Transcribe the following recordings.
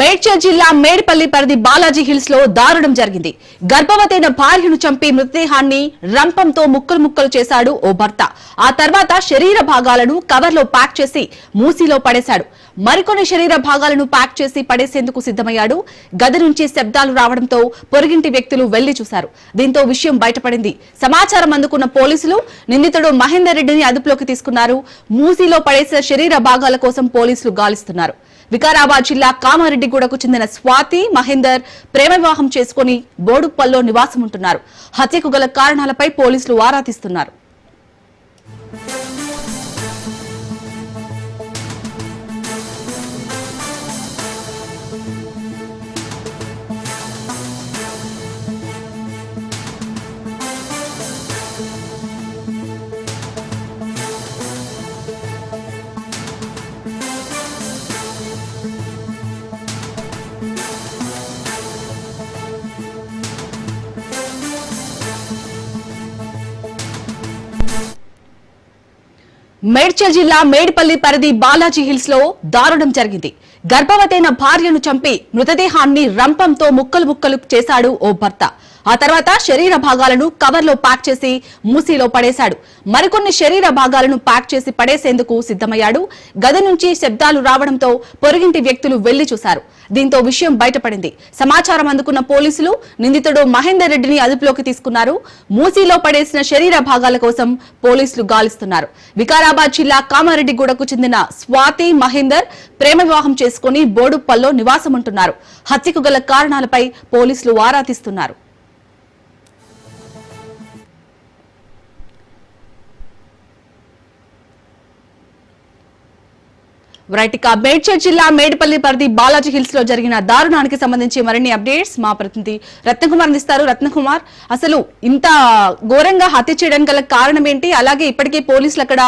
మేడ్చల్ జిల్లా మేడ్పల్లి పరిధి బాలాజీ హిల్స్లో దారుణం జరిగింది. గర్భవతైన భార్యను చంపి మృతదేహాన్ని రంపంతో ముక్కలు ముక్కలు చేశాడు ఓ భర్త. ఆ తర్వాత శరీర భాగాలను కవర్లో ప్యాక్ చేసి మూసీలో పడేశాడు. మరికొన్ని శరీర భాగాలను ప్యాక్ చేసి పడేసేందుకు సిద్ధమయ్యాడు. గది నుంచి శబ్దాలు రావడంతో పొరుగింటి వ్యక్తులు వెళ్ళి చూశారు. దీంతో విషయం బయటపడింది. సమాచారం అందుకున్న పోలీసులు నిందితుడు మహేందర్ రెడ్డిని అదుపులోకి తీసుకున్నారు. మూసీలో పడేసిన శరీర భాగాల కోసం పోలీసులు గాలిస్తున్నారు. వికారాబాద్ జిల్లా కామారెడ్డిగూడకు చెందిన స్వాతి మహేందర్ ప్రేమ వివాహం చేసుకుని బోడుప్పల్లో నివాసం ఉంటున్నారు హత్యకు గల కారణాలపై పోలీసులు ఆరా తీస్తున్నారు. మేడ్చల్ జిల్లా మేడిపల్లి పరిధి బాలాజీ హిల్స్లో దారుణం జరిగింది. గర్భవతైన భార్యను చంపి మృతదేహాన్ని రంపంతో ముక్కలు ముక్కలు చేశాడు ఓ భర్త. ఆ తర్వాత శరీర భాగాలను కవర్లో ప్యాక్ చేసి మూసీలో పడేశాడు. మరికొన్ని శరీర భాగాలను ప్యాక్ చేసి పడేసేందుకు సిద్ధమయ్యాడు. గది నుంచి శబ్దాలు రావడంతో పొరుగింటి వ్యక్తులు వెళ్ళి చూశారు. దీంతో విషయం బయటపడింది. సమాచారం అందుకున్న పోలీసులు నిందితుడు మహేందర్ రెడ్డిని అదుపులోకి తీసుకున్నారు. మూసీలో పడేసిన శరీర భాగాల కోసం పోలీసులు గాలిస్తున్నారు. వికారాబాద్ జిల్లా కామారెడ్డిగూడకు చెందిన స్వాతి మహేందర్ ప్రేమ వివాహం చేసుకుని బోడుప్పల్లో నివాసముంటున్నారు. హత్యకు గల కారణాలపై పోలీసులు ఆరా తీస్తున్నారు. రైట్ మేడ్చల్ జిల్లా మేడిపల్లి పరిధి బాలాజీ హిల్స్లో జరిగిన దారుణానికి సంబంధించి మరిన్ని అప్డేట్స్ మా ప్రతినిధి రత్నకుమార్ అందిస్తారు. రత్నకుమార్ అసలు ఇంత ఘోరంగా హత్య చేయడానికి గల కారణం ఏంటి? అలాగే ఇప్పటికే పోలీసులు అక్కడ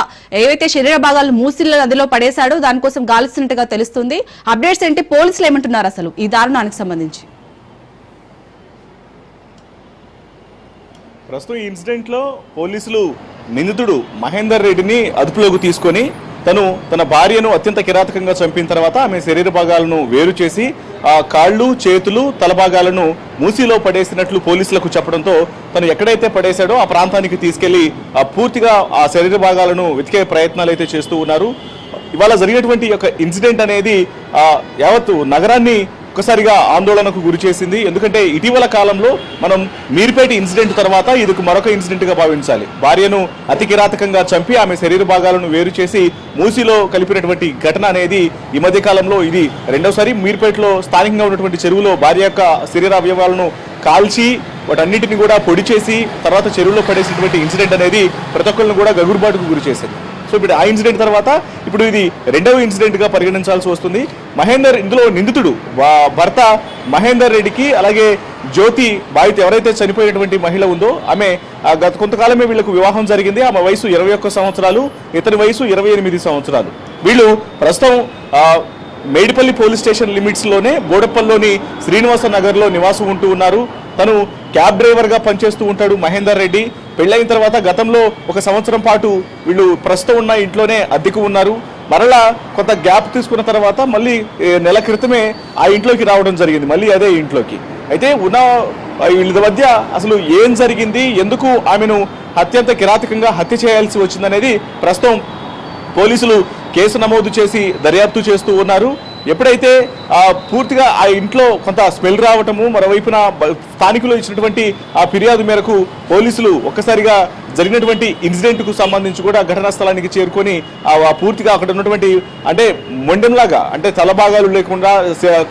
ఏవైతే శరీర భాగాలు మూసిల్ల నదిలో పడేశాడో దానికోసం గాలిస్తున్నట్టుగా తెలుస్తుంది. అప్డేట్స్ ఏంటి? పోలీసులు ఏమంటున్నారు అసలు ఈ దారుణానికి సంబంధించి? ప్రస్తుతం ఈ ఇన్సిడెంట్లో పోలీసులు నిందితుడు మహేందర్ రెడ్డిని అదుపులోకి తీసుకొని తను తన భార్యను అత్యంత కిరాతకంగా చంపిన తర్వాత ఆమె శరీర భాగాలను వేరు చేసి ఆ కాళ్ళు చేతులు తల భాగాలను మూసీలో పడేసినట్లు పోలీసులకు చెప్పడంతో తను ఎక్కడైతే పడేశాడో ఆ ప్రాంతానికి తీసుకెళ్ళి ఆ పూర్తిగా ఆ శరీర భాగాలను వెతికే ప్రయత్నాలు అయితే చేస్తూ ఉన్నారు. ఇవాళ జరిగినటువంటి యొక్క ఇన్సిడెంట్ అనేది యావత్తు నగరాన్ని ఒక్కసారిగా ఆందోళనకు గురి చేసింది. ఎందుకంటే ఇటీవల కాలంలో మనం మీర్పేట ఇన్సిడెంట్ తర్వాత ఇది మరొక ఇన్సిడెంట్గా భావించాలి. భార్యను అతి కిరాతకంగా చంపి ఆమె శరీర భాగాలను వేరు చేసి మూసిలో కలిపినటువంటి ఘటన అనేది ఈ మధ్య కాలంలో ఇది రెండోసారి మీర్పేటలో స్థానికంగా ఉన్నటువంటి చెరువులో భార్య యొక్క శరీర అవయవాలను కాల్చి వాటన్నిటిని కూడా పొడి చేసి తర్వాత చెరువులో పడేసినటువంటి ఇన్సిడెంట్ అనేది ప్రతి ఒక్కరిని కూడా గగురుబాటుకు గురి చేసింది. సో ఇప్పుడు ఆ ఇన్సిడెంట్ తర్వాత ఇప్పుడు ఇది రెండవ ఇన్సిడెంట్గా పరిగణించాల్సి వస్తుంది. మహేందర్ ఇందులో నిందితుడు భర్త మహేందర్ రెడ్డికి అలాగే జ్యోతి బాధిత ఎవరైతే చనిపోయినటువంటి మహిళ ఉందో ఆమె గత కొంతకాలమే వీళ్ళకు వివాహం జరిగింది. ఆమె వయసు ఇరవై ఒక్క సంవత్సరాలు ఇతని వయసు ఇరవై ఎనిమిది సంవత్సరాలు. వీళ్ళు ప్రస్తుతం మేడిపల్లి పోలీస్ స్టేషన్ లిమిట్స్లోనే బోడప్పల్లోని శ్రీనివాస నగర్లో నివాసం ఉంటూ ఉన్నారు. తను క్యాబ్ డ్రైవర్గా పనిచేస్తూ ఉంటాడు మహేందర్ రెడ్డి. పెళ్ళైన తర్వాత గతంలో ఒక సంవత్సరం పాటు వీళ్ళు ప్రస్తుతం ఉన్న ఇంట్లోనే అద్దెకు ఉన్నారు. మరలా కొంత గ్యాప్ తీసుకున్న తర్వాత మళ్ళీ నెల క్రితమే ఆ ఇంట్లోకి రావడం జరిగింది మళ్ళీ అదే ఇంట్లోకి. అయితే ఉన్న వీళ్ళ మధ్య అసలు ఏం జరిగింది ఎందుకు ఆమెను అత్యంత కిరాతకంగా హత్య చేయాల్సి వచ్చిందనేది ప్రస్తుతం పోలీసులు కేసు నమోదు చేసి దర్యాప్తు చేస్తూ ఉన్నారు. ఎప్పుడైతే పూర్తిగా ఆ ఇంట్లో కొంత స్మెల్ రావటము మరోవైపున స్థానికులు ఇచ్చినటువంటి ఆ ఫిర్యాదు మేరకు పోలీసులు ఒక్కసారిగా జరిగినటువంటి ఇన్సిడెంట్కు సంబంధించి కూడా ఘటనా స్థలానికి చేరుకొని పూర్తిగా అక్కడ ఉన్నటువంటి అంటే మొండెంలాగా అంటే తలభాగాలు లేకుండా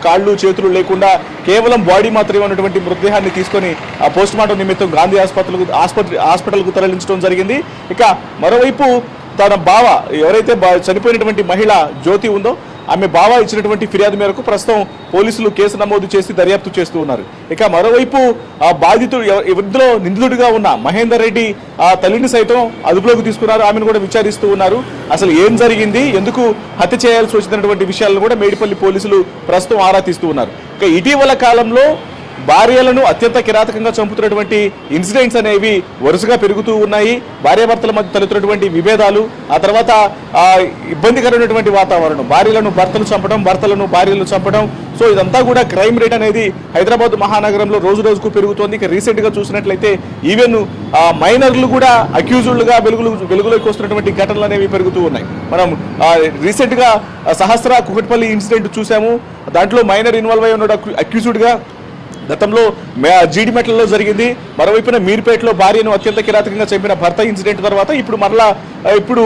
కాళ్ళు చేతులు లేకుండా కేవలం బాడీ మాత్రమే ఉన్నటువంటి మృతదేహాన్ని తీసుకొని ఆ పోస్ట్ మార్టం నిమిత్తం గాంధీ ఆసుపత్రులకు ఆసుపత్రి హాస్పిటల్కు తరలించడం జరిగింది. ఇక మరోవైపు తన బావ ఎవరైతే బా- చనిపోయినటువంటి మహిళ జ్యోతి ఉందో ఆమె బావ ఇచ్చినటువంటి ఫిర్యాదు మేరకు ప్రస్తుతం పోలీసులు కేసు నమోదు చేసి దర్యాప్తు చేస్తూ ఉన్నారు. ఇక మరోవైపు ఆ బాధితుడు ఇందులో నిందితుడిగా ఉన్న మహేందర్ రెడ్డి ఆ తల్లిని సైతం అదుపులోకి తీసుకున్నారు. ఆమెను కూడా విచారిస్తూ ఉన్నారు. అసలు ఏం జరిగింది? ఎందుకు హత్య చేయాల్సి వచ్చినటువంటి విషయాలను కూడా మేడిపల్లి పోలీసులు ప్రస్తుతం ఆరా తీస్తూ ఉన్నారు. ఇక ఇటీవల కాలంలో భార్యలను అత్యంత కిరాతకంగా చంపుతున్నటువంటి ఇన్సిడెంట్స్ అనేవి వరుసగా పెరుగుతూ ఉన్నాయి. భార్యాభర్తల మధ్య తలెత్తున్నటువంటి విభేదాలు ఆ తర్వాత ఇబ్బందికరమైనటువంటి వాతావరణం. భార్యలను భర్తలు చంపడం భర్తలను భార్యలు చంపడం. సో ఇదంతా కూడా క్రైమ్ రేట్ అనేది హైదరాబాద్ మహానగరంలో రోజు రోజుకు పెరుగుతోంది. ఇక రీసెంట్గా చూసినట్లయితే ఈవెన్ ఆ, మైనర్లు కూడా అక్యూజుడ్లుగా వెలుగులు వెలుగులోకి వస్తున్నటువంటి ఘటనలు అనేవి పెరుగుతూ ఉన్నాయి. మనం రీసెంట్గా సహస్ర కుకట్పల్లి ఇన్సిడెంట్ చూసాము. దాంట్లో మైనర్ ఇన్వాల్వ్ అయి ఉన్నాడు అక్యూజ్డ్గా. గతంలో జీడిమెట్లలో జరిగింది. మరోవైపున మీర్పేటలో భార్యను అత్యంత కిరాతకంగా చంపిన భర్త ఇన్సిడెంట్ తర్వాత ఇప్పుడు మరలా ఇప్పుడు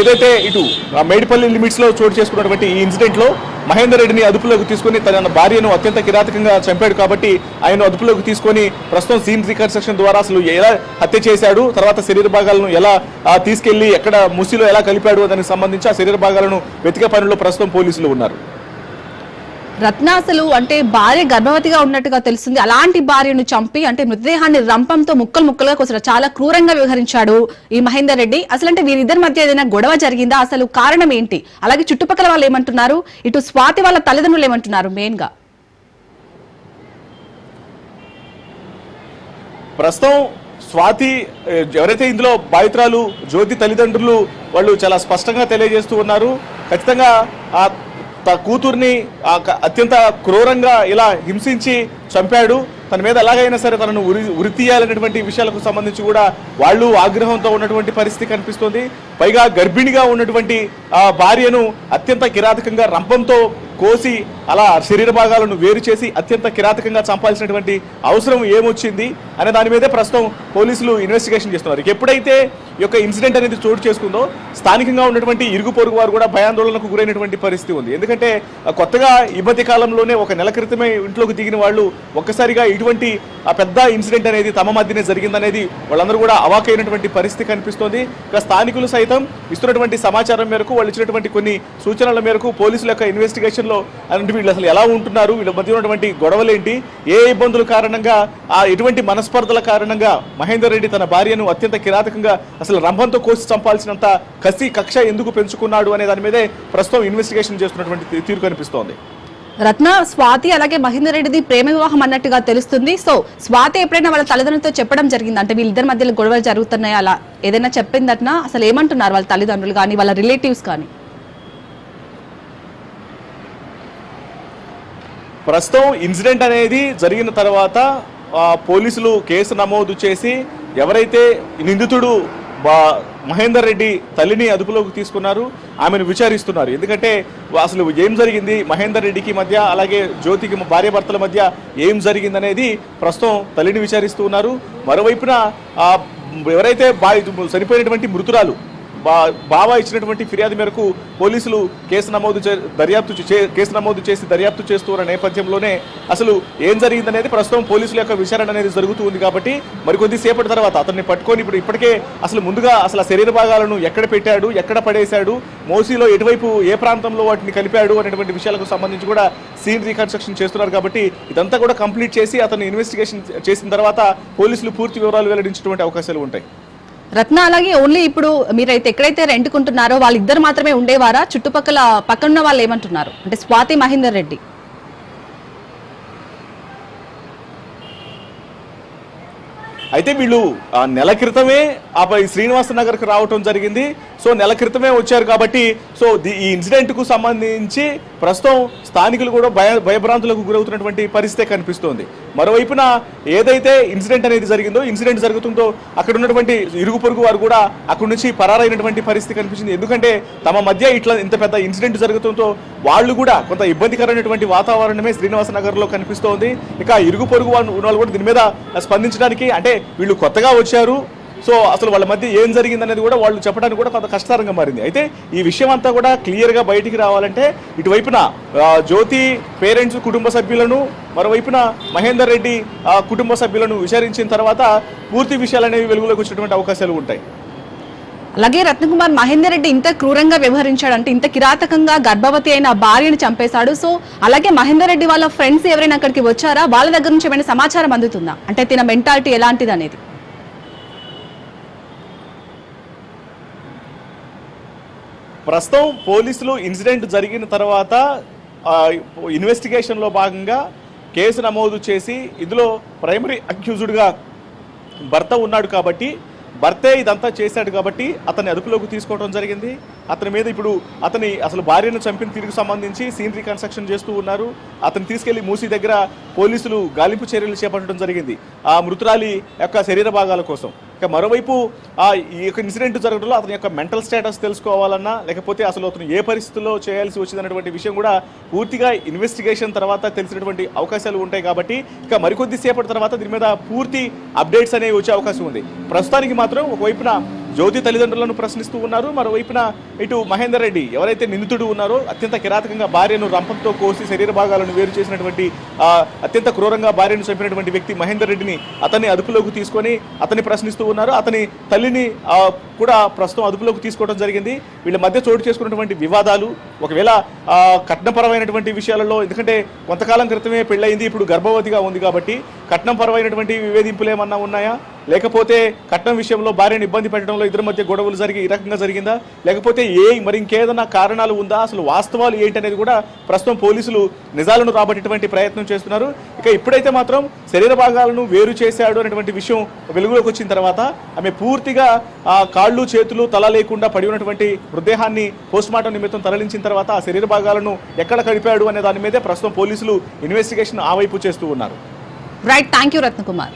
ఏదైతే ఇటు మేడిపల్లి లిమిట్స్లో చోటు చేసుకున్నటువంటి ఈ ఇన్సిడెంట్లో మహేందర్ రెడ్డిని అదుపులోకి తీసుకొని తన భార్యను అత్యంత కిరాతకంగా చంపాడు కాబట్టి ఆయన అదుపులోకి తీసుకొని ప్రస్తుతం సీన్ రికన్స్ట్రక్షన్ ద్వారా అసలు ఎలా హత్య చేశాడు తర్వాత శరీర భాగాలను ఎలా తీసుకెళ్ళి ఎక్కడ ముసిలో ఎలా కలిపాడు దానికి సంబంధించి ఆ శరీర భాగాలను వెతికే పనిలో ప్రస్తుతం పోలీసులు ఉన్నారు. రత్నాసలు అంటే భార్య గర్భవతిగా ఉన్నట్టుగా తెలుస్తుంది. అలాంటి భార్యను చంపి అంటే మృతదేహాన్ని రంపంతో ముక్కలు ముక్కలుగా కోసం చాలా క్రూరంగా వ్యవహరించాడు ఈ మహేందర్ రెడ్డి. అసలు అంటే వీరిద్దరి మధ్య ఏదైనా గొడవ జరిగిందా? అసలు కారణం ఏంటి? అలాగే చుట్టుపక్కల వాళ్ళు ఏమంటున్నారు? ఇటు స్వాతి వాళ్ళ తల్లిదండ్రులు ఏమంటున్నారు మెయిన్గా ప్రస్తుతం స్వాతి ఎవరైతే ఇందులో బాధితురాలు జ్యోతి తల్లిదండ్రులు వాళ్ళు చాలా స్పష్టంగా తెలియజేస్తూ ఉన్నారు. ఖచ్చితంగా ఆ తన కూతుర్ని అత్యంత క్రూరంగా ఇలా హింసించి చంపాడు. తన మీద ఎలాగైనా సరే తనను ఉరి ఉరి తీయాలనేటువంటి విషయాలకు సంబంధించి కూడా వాళ్ళు ఆగ్రహంతో ఉన్నటువంటి పరిస్థితి కనిపిస్తుంది. పైగా గర్భిణిగా ఉన్నటువంటి ఆ భార్యను అత్యంత కిరాతకంగా రంపంతో కోసి అలా శరీర భాగాలను వేరు చేసి అత్యంత కిరాతకంగా చంపాల్సినటువంటి అవసరం ఏమొచ్చింది? అనే దాని మీదే ప్రస్తుతం పోలీసులు ఇన్వెస్టిగేషన్ చేస్తున్నారు. ఎప్పుడైతే ఈ యొక్క ఇన్సిడెంట్ అనేది చోటు చేసుకుందో స్థానికంగా ఉన్నటువంటి ఇరుగు పొరుగు వారు కూడా భయాందోళనకు గురైనటువంటి పరిస్థితి ఉంది. ఎందుకంటే కొత్తగా ఈ మధ్య కాలంలోనే ఒక నెల క్రితమే ఇంట్లోకి దిగిన వాళ్ళు ఒక్కసారిగా ఇటువంటి ఆ పెద్ద ఇన్సిడెంట్ అనేది తమ మధ్యనే జరిగిందనేది వాళ్ళందరూ కూడా అవాకైనటువంటి పరిస్థితి కనిపిస్తోంది. ఇక స్థానికులు సైతం ఇస్తున్నటువంటి సమాచారం మేరకు వాళ్ళు ఇచ్చినటువంటి కొన్ని సూచనల మేరకు పోలీసుల యొక్క ఇన్వెస్టిగేషన్లో అంటే వీళ్ళు అసలు ఎలా ఉంటున్నారు? వీళ్ళ మధ్య ఉన్నటువంటి గొడవలేంటి? ఏ ఇబ్బందుల కారణంగా ఆ ఎటువంటి మనస్పర్ధల కారణంగా మహేందర్ రెడ్డి తన భార్యను అత్యంత కిరాతకంగా అసలు రంభంతో కోసి చంపాల్సినంత కసి కక్ష ఎందుకు పెంచుకున్నాడు అనే దాని మీదే ప్రస్తుతం ఇన్వెస్టిగేషన్ చేస్తున్నటువంటి తీరు కనిపిస్తోంది. రత్న స్వాతి అలాగే మహేందర్ రెడ్డిది ప్రేమ వివాహం అన్నట్టుగా తెలుస్తుంది. సో స్వాతి ఎప్పుడైనా వాళ్ళ తల్లిదండ్రులతో చెప్పడం జరిగింది? అంటే వీళ్ళిద్దరి మధ్యలో గొడవలు జరుగుతున్నాయి? అలా ఏదైనా చెప్పిందట్నా అసలు ఏమంటున్నారు వాళ్ళ తల్లిదండ్రులు కానీ వాళ్ళ రిలేటివ్స్ కానీ? ప్రస్తుతం ఇన్సిడెంట్ అనేది జరిగిన తర్వాత పోలీసులు కేసు నమోదు చేసి ఎవరైతే నిందితుడు బా- మహేందర్ రెడ్డి తల్లిని అదుపులోకి తీసుకున్నారు ఆమెను విచారిస్తున్నారు. ఎందుకంటే అసలు ఏం జరిగింది? మహేందర్ రెడ్డికి మధ్య అలాగే జ్యోతికి భార్యాభర్తల మధ్య ఏం జరిగిందనేది ప్రస్తుతం తల్లిని విచారిస్తూ ఉన్నారు. మరోవైపున ఎవరైతే బా చనిపోయినటువంటి మృతురాలు బావ ఇచ్చినటువంటి ఫిర్యాదు మేరకు పోలీసులు కేసు నమోదు చే దర్యాప్తు చే- కేసు నమోదు చేసి దర్యాప్తు చేస్తున్న నేపథ్యంలోనే అసలు ఏం జరిగిందనేది ప్రస్తుతం పోలీసుల యొక్క విచారణ అనేది జరుగుతూ ఉంది కాబట్టి మరికొద్ది సేపటి తర్వాత అతన్ని పట్టుకొని ఇప్పుడు ఇప్పటికే అసలు ముందుగా అసలు శరీర భాగాలను ఎక్కడ పెట్టాడు ఎక్కడ పడేశాడు మోసీలో ఎటువైపు ఏ ప్రాంతంలో వాటిని కలిపాడు అనేటువంటి విషయాలకు సంబంధించి కూడా సీన్ రీకన్స్ట్రక్షన్ చేస్తున్నారు కాబట్టి ఇదంతా కూడా కంప్లీట్ చేసి అతను ఇన్వెస్టిగేషన్ చేసిన తర్వాత పోలీసులు పూర్తి వివరాలు వెల్లడించేటువంటి అవకాశాలు ఉంటాయి. రత్న అలాగే ఓన్లీ ఇప్పుడు మీరైతే ఎక్కడైతే రెంట్కుంటున్నారో వాళ్ళిద్దరు మాత్రమే ఉండేవారా? చుట్టుపక్కల పక్కన వాళ్ళు ఏమంటున్నారు? అంటే స్వాతి మహేందర్ రెడ్డి. అయితే వీళ్ళు నెల క్రితమే ఆపై శ్రీనివాస నగర్కి రావటం జరిగింది. సో నెల క్రితమే వచ్చారు కాబట్టి సో ఈ ఇన్సిడెంట్కు సంబంధించి ప్రస్తుతం స్థానికులు కూడా భయ భయభ్రాంతులకు గురవుతున్నటువంటి పరిస్థితే కనిపిస్తోంది. మరోవైపున ఏదైతే ఇన్సిడెంట్ అనేది జరిగిందో ఇన్సిడెంట్ జరుగుతుందో అక్కడ ఉన్నటువంటి ఇరుగు పొరుగు వారు కూడా అక్కడి నుంచి పరారైనటువంటి పరిస్థితి కనిపించింది. ఎందుకంటే తమ మధ్య ఇట్లా ఇంత పెద్ద ఇన్సిడెంట్ జరుగుతుందో వాళ్ళు కూడా కొంత ఇబ్బందికరమైనటువంటి వాతావరణమే శ్రీనివాస నగర్లో కనిపిస్తోంది. ఇక ఇరుగు పొరుగు వాళ్ళు ఉన్న వాళ్ళు కూడా దీని మీద స్పందించడానికి అంటే వీళ్ళు కొత్తగా వచ్చారు. సో అసలు వాళ్ళ మధ్య ఏం జరిగిందనేది కూడా వాళ్ళు చెప్పడానికి కూడా కొంత కష్టతరంగా మారింది. అయితే ఈ విషయం అంతా కూడా క్లియర్గా బయటికి రావాలంటే ఇటువైపున జ్యోతి పేరెంట్స్ కుటుంబ సభ్యులను మరోవైపున మహేందర్ రెడ్డి కుటుంబ సభ్యులను విచారించిన తర్వాత పూర్తి విషయాలు అనేవి వెలుగులోకి వచ్చేటువంటి అవకాశాలు ఉంటాయి. అలాగే రత్నకుమార్ మహేందర్ రెడ్డి ఇంత క్రూరంగా వ్యవహరించాడంటే ఇంత కిరాతకంగా గర్భవతి అయిన భార్యను చంపేశాడు. సో అలాగే మహేందర్ రెడ్డి వాళ్ళ ఫ్రెండ్స్ ఎవరైనా అక్కడికి వచ్చారా? వాళ్ళ దగ్గర నుంచి ఏమైనా సమాచారం అందుతుందా? అంటే తిన మెంటాలిటీ ఎలాంటిది అనేది ప్రస్తుతం పోలీసులు ఇన్సిడెంట్ జరిగిన తర్వాత ఇన్వెస్టిగేషన్లో భాగంగా కేసు నమోదు చేసి ఇందులో ప్రైమరీ అక్యూజ్డ్గా భర్త ఉన్నాడు కాబట్టి భర్తే ఇదంతా చేశాడు కాబట్టి అతన్ని అదుపులోకి తీసుకోవడం జరిగింది. అతని మీద ఇప్పుడు అతని అసలు భార్యను చంపిన తీరుకు సంబంధించి సీన్ రీకన్స్ట్రక్షన్ చేస్తూ ఉన్నారు. అతను తీసుకెళ్ళి మూసి దగ్గర పోలీసులు గాలింపు చర్యలు చేపట్టడం జరిగింది. ఆ మృతురాలి యొక్క శరీర భాగాల కోసం. ఇక మరోవైపు ఆ ఈ యొక్క ఇన్సిడెంట్ జరగడంలో అతని యొక్క మెంటల్ స్టేటస్ తెలుసుకోవాలన్నా లేకపోతే అసలు అతను ఏ పరిస్థితుల్లో చేయాల్సి వచ్చిందనేటువంటి విషయం కూడా పూర్తిగా ఇన్వెస్టిగేషన్ తర్వాత తెలిసినటువంటి అవకాశాలు ఉంటాయి కాబట్టి ఇక మరికొద్ది సేపటి తర్వాత దీని మీద పూర్తి అప్డేట్స్ అనేవి వచ్చే అవకాశం ఉంది. ప్రస్తుతానికి మాత్రం ఒకవైపున జ్యోతి తల్లిదండ్రులను ప్రశ్నిస్తూ ఉన్నారు. మరోవైపున ఇటు మహేందర్ రెడ్డి ఎవరైతే నిందితుడు ఉన్నారో అత్యంత కిరాతకంగా భార్యను రంపంతో కోసి శరీర భాగాలను వేరు చేసినటువంటి అత్యంత క్రూరంగా భార్యను చంపినటువంటి వ్యక్తి మహేందర్ రెడ్డిని అతన్ని అదుపులోకి తీసుకొని అతన్ని ప్రశ్నిస్తూ ఉన్నారు. అతని తల్లిని కూడా ప్రస్తుతం అదుపులోకి తీసుకోవడం జరిగింది. వీళ్ళ మధ్య చోటు చేసుకున్నటువంటి వివాదాలు ఒకవేళ కట్నపరమైనటువంటి విషయాలలో ఎందుకంటే కొంతకాలం క్రితమే పెళ్ళయింది ఇప్పుడు గర్భవతిగా ఉంది కాబట్టి కట్నపరమైనటువంటి వివేదింపులు ఏమన్నా ఉన్నాయా? లేకపోతే కట్నం విషయంలో భార్యను ఇబ్బంది పెట్టడంలో ఇద్దరి మధ్య గొడవలు జరిగి ఈ రకంగా జరిగిందా? లేకపోతే ఏ మరి ఇంకేదన్నా కారణాలు ఉందా? అసలు వాస్తవాలు ఏంటనేది కూడా ప్రస్తుతం పోలీసులు నిజాలను రాబట్టేటువంటి ప్రయత్నం చేస్తున్నారు. ఇక ఇప్పుడైతే మాత్రం శరీర భాగాలను వేరు చేశాడు అనేటువంటి విషయం వెలుగులోకి వచ్చిన తర్వాత ఆమె పూర్తిగా ఆ కాళ్ళు చేతులు తల లేకుండా పడి ఉన్నటువంటి మృతదేహాన్ని పోస్ట్మార్టం నిమిత్తం తరలించిన తర్వాత ఆ శరీర భాగాలను ఎక్కడ కడిపాడు అనే దాని మీదే ప్రస్తుతం పోలీసులు ఇన్వెస్టిగేషన్ ఆ వైపు చేస్తూ ఉన్నారు. Right thank you Ratnakumar